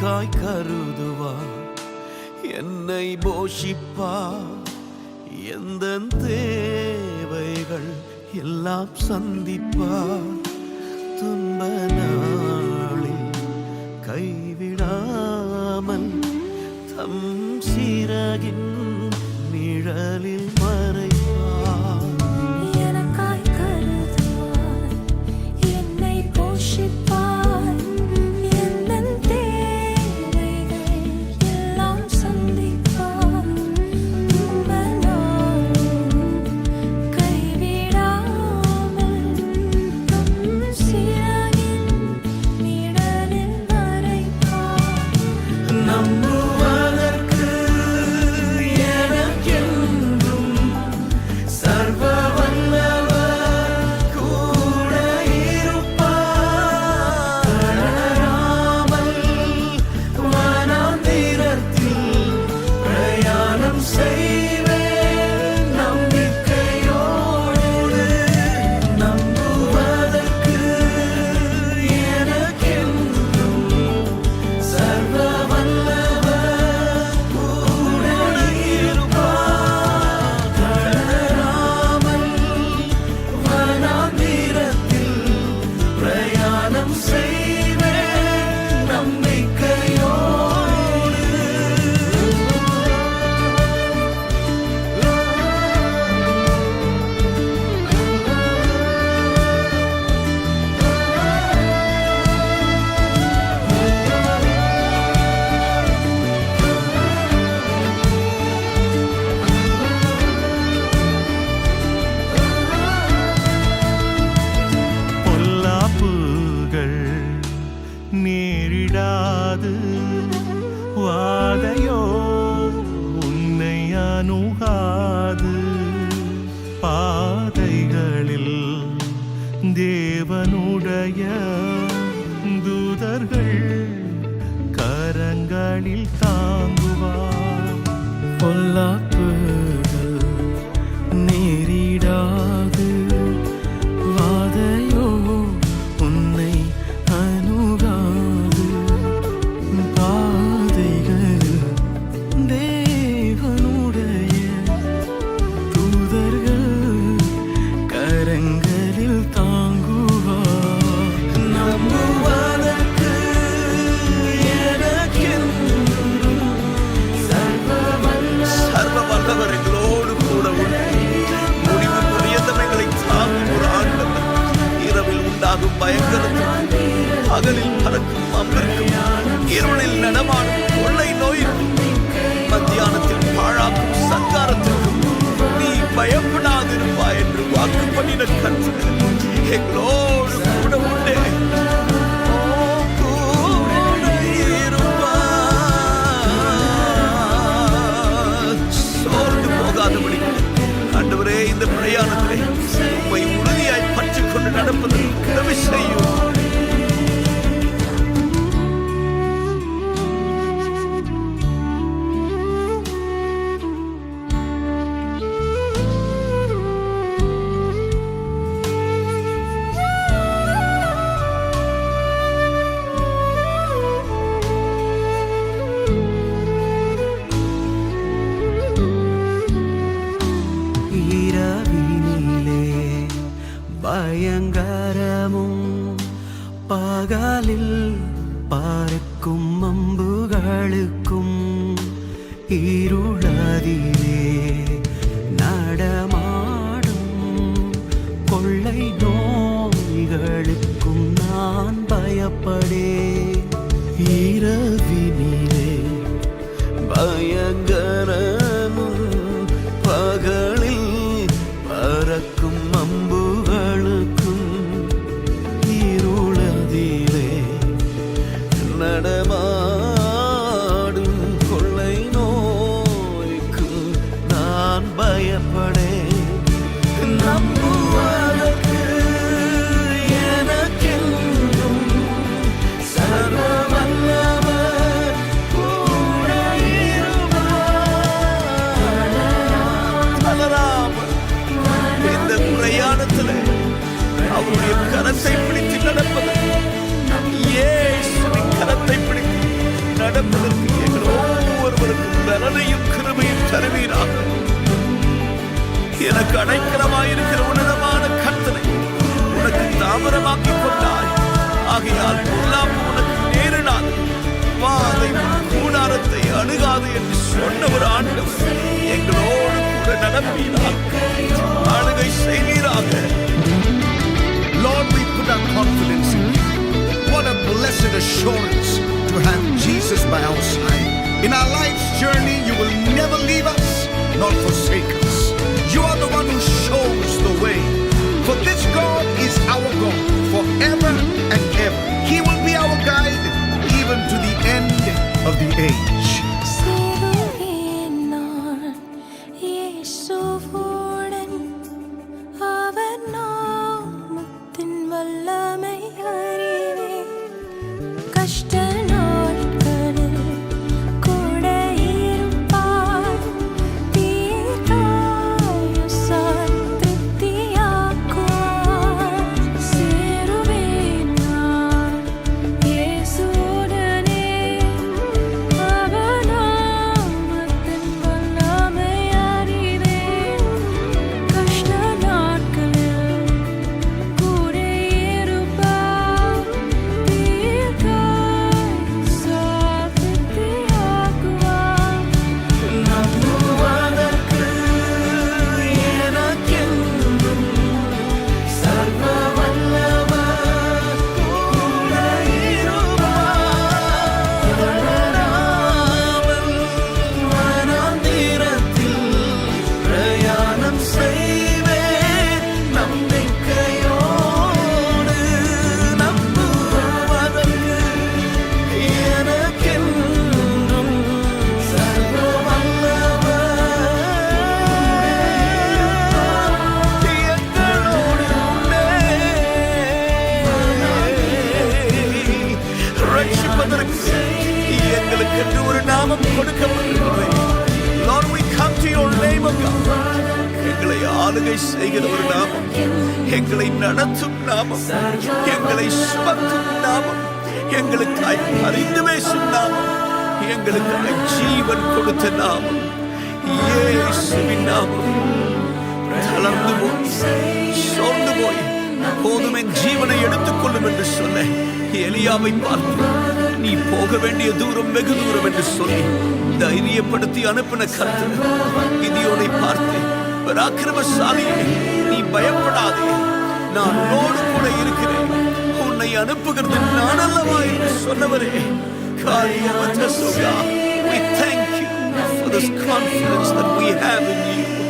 எனக்காய் கருதுவா? என்னை போஷிப்பா? எந்த தேவைகள் எல்லாம் சந்திப்பா? துன்ப நாளில் கைவிடாமல் தம் சிறகின் நிழலில் வாதையோ உன்னை அணுகாது. பாதைகளில் தேவனுடைய தூதர்கள் கரங்களில் தாங்குவார். பொல்லாக்க இந்த பிரயாணத்திலே உண்மை உறுதியாய் பற்றிக்கொண்டு நடப்பதற்கு உதவி செய்யும். ഭയങ്കരവും പകലിൽ പാർക്കും അമ്പുകൾക്കും ഇരുളതിലേ നടമാടും കൊള്ളൈ நோய்களுக்கும் நான் பயப்படே நடப்பதற்கு எங்கள் ஒவ்வொருவருக்கும் பலனையும் கிருமையும் தருவீராக. எனக்கு அடைக்கலமாயிருக்கிற உன்னதமான கர்த்தனை உனக்கு தாமரமாக்கிக் கொண்டாய். ஆகையால் In our life's journey, you will never leave us nor forsake us. You are the one who shows the way. For this God is our God forever and ever. He will be our guide even to the end of the age. நாமம் கொடுக்கப்பட்டிருக்கிறது Lord, we come to your name, God. எங்களை ஆளுகை செய்கிற ஒரு நாமம். எங்களை நடத்தும் நாமம். எங்களை சுமக்கும் நாமம். எங்களுக்காய் அறிந்து பேசும் நாமம். எங்களுக்காய் ஜீவன் கொடுத்த நாமம். இயேசுவின் நாமம். தளர்ந்து போய் சோர்ந்து போய் போதும் என் ஜீவனை எடுத்துக்கொள்ளும் என்று சொன்ன எலியாவை பார்த்து நீ போக வேண்டிய தூரம் வெகு தூரம் என்று சொல்லி தைரியப்படுத்தி அனுப்பின கருத்து கிதியோனை பார்த்து பராக்கிரமசாலியே நீ பயப்படாதே. நான் உன்னோடு கூட இருக்கிறேன். உன்னை அனுப்புகிறது நான் அல்லவா என்று சொன்னவரே. காரியமற்ற சுகா we thank you for this confidence that we have in you.